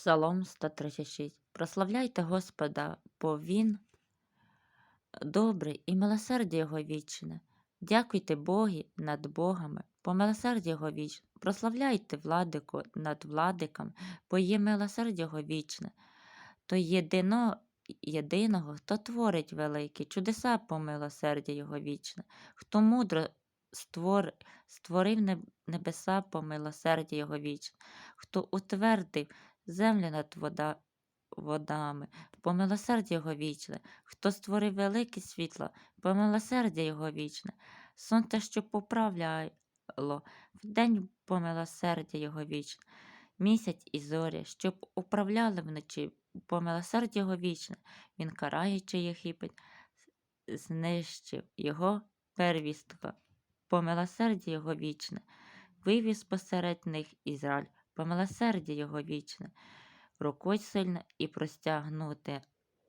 Псалом 136. Прославляйте Господа, бо Він добрий і милосердя Його вічне. Дякуйте Богі над богами, по милосердя Його вічне. Прославляйте владику над владиками, бо є милосердя Його вічне. То єдино, єдиного, хто творить великі чудеса по милосердя Його вічне, хто мудро створ, створив небеса по милосердя Його вічне, хто утвердив землю над вода, водами, по милосердя Його вічне, хто створив велике світло, по милосердя Його вічне, сонце, що поправляло, вдень по милосердя Його вічне, місяць і зорі, щоб управляли вночі, по милосердя Його вічне, він караючи Єгипет, знищив його первістка, по милосердя Його вічне, вивіз посеред них Ізраїль, по милосердя Його вічне, рукою сильно і простягнути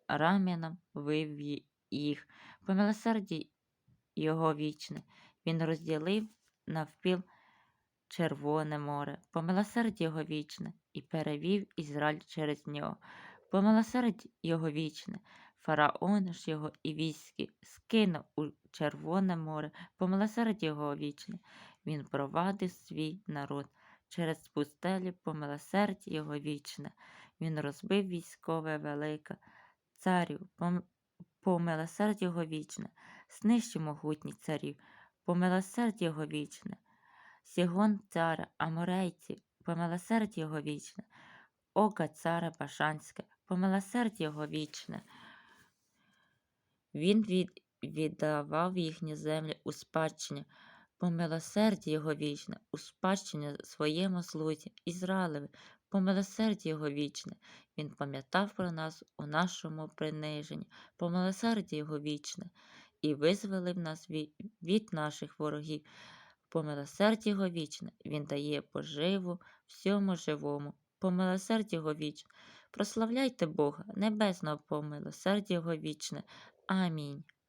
рам'яном вивів їх, по милосерді Його вічне. Він розділив навпіл Червоне море, по милосерді Його вічне, і перевів Ізраїль через нього, по милосерді Його вічне. Фараон ж його і військи скинув у Червоне море, по милосерді Його вічне. Він провадив свій народ через пустелі по милосерді Його вічне. Він розбив військове велике, царів по, м- Його вічне, знищив могутніх царів, Помилосерд Його вічне. Сігон цара Аморейців, помилосерд Його вічне, Ока цара Башанське, помилосерд Його вічне. Він від, віддавав їхні землі у спадщення, по милосерді Його вічне, у спадщення своєму слузі, Ізраїлеві, по милосерді Його вічне. Він пам'ятав про нас у нашому приниженні, по милосерді Його вічне, і визволив нас від, наших ворогів. По милосерді Його вічне, Він дає поживу всьому живому, по милосерді Його вічне. Прославляйте Бога, небесного по милосерді Його вічне. Амінь.